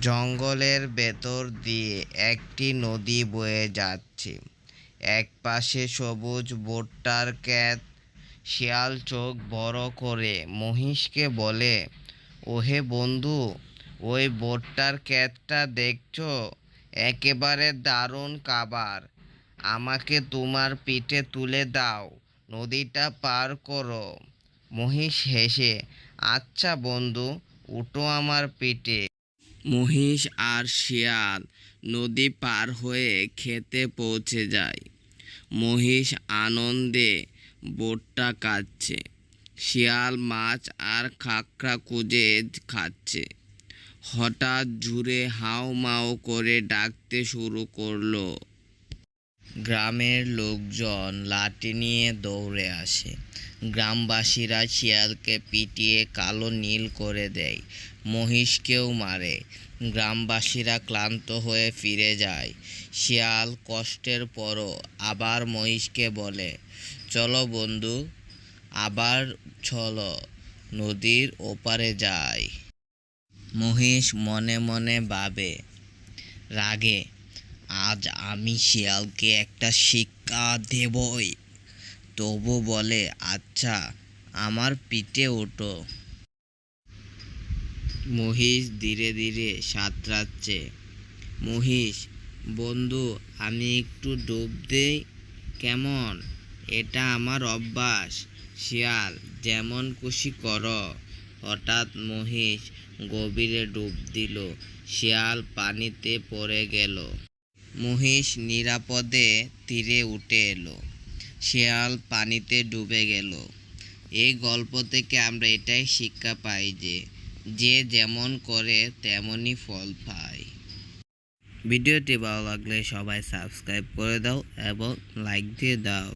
জঙ্গলের ভেতর দিয়ে একটি নদী বয়ে যাচ্ছে। একপাশে সবুজ ভুট্টার ক্ষেত শিয়াল চোখ বড় করে মহিষকে বলে, ওহে বন্ধু, ওই ভুট্টার ক্ষেতটা দেখছ? একেবারে দারুণ কাবার আমাকে তোমার পিঠে তুলে দাও, নদীটা পার করো। মহিষ হেসে আচ্ছা বন্ধু, উঠো আমার পিঠে। মহিষ আর শিয়াল নদী পার হয়ে খেতে পৌঁছে যায়। মহিষ আনন্দে বোটটা কাটছে। শিয়াল, মাছ আর কাঁকড়া কুজে খাচ্ছে। হঠাৎ জুড়ে হাউ মাউ করে ডাকতে শুরু করল। গ্রামের লোকজন লাঠি নিয়ে দৌড়ে আসে। গ্রামবাসীরা শিয়ালকে পিটিয়ে কালো নীল করে দেয়। মহিষকেও মারে। গ্রামবাসীরা ক্লান্ত হয়ে ফিরে যায়। শিয়াল কষ্টের পরও আবার মহিষকে বলে, চলো বন্ধু, আবার চলো, নদীর ওপারে যাই। মহিষ মনে মনে ভাবে, রাগে, আজ আমি শিয়ালকে একটা শিক্ষা দেবই। তবু বলে আচ্ছা আমার পিঠে ওঠো। মহিষ ধীরে ধীরে সাঁতরাচ্ছে। মহিষ, বন্ধু, আমি একটু ডুব দেই? কেমন? এটা আমার অভ্যাস। শিয়াল, যেমন খুশি করো। হঠাৎ মহিষ গভীরে ডুব দিল। শিয়াল পানিতে পড়ে গেল। মহিষ নিরাপদে তীরে উঠে এলো। শিয়াল পানিতে ডুবে গেল। এই গল্প থেকে আমরা এটাই শিক্ষা পাই যে যে যেমন করে তেমনই ফল পায়। ভিডিওটি ভালো লাগলে সবাই সাবস্ক্রাইব করে দাও এবং লাইক দিয়ে দাও।